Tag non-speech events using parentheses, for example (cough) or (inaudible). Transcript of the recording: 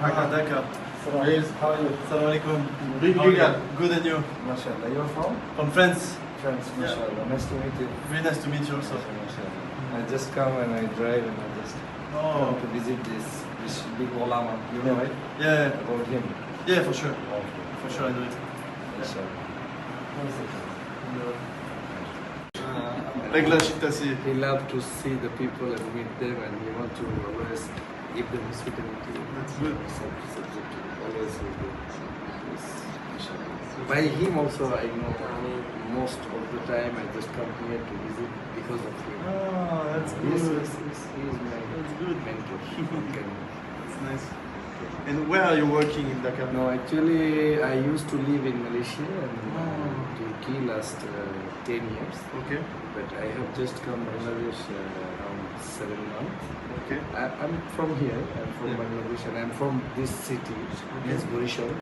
Dakar. Yes, how are you? Salam alaikum. Big How are you? Julian. Good and you? MashaAllah. You're from? From France. France, Yeah. MashaAllah. Nice to meet you. Very nice to meet you also. MashaAllah. I just come and I drive and I just Oh, come to visit this this big ulama. You know, right? yeah, About him. yeah, for sure. Okay. For sure I do it. MashaAllah. Regla Shiktasi. He loved to see the people and meet them, and he want to always give them hospitality. That's good. Subject always with them. Yes, inshallah. By him also, I know most of the time I just come here to visit because of him. Ah, that's good. yes, yes, he is my That's good. mentor. (laughs) That's nice. And where are you working in Dakar? No, actually, I used to live in Malaysia and Oh. Turkey last uh, 10 years. Okay. But I have just come to Bangladesh uh, around seven months. Okay. I, I'm from here. I'm from Yeah. Bangladesh, and I'm from this city. It's Borishal.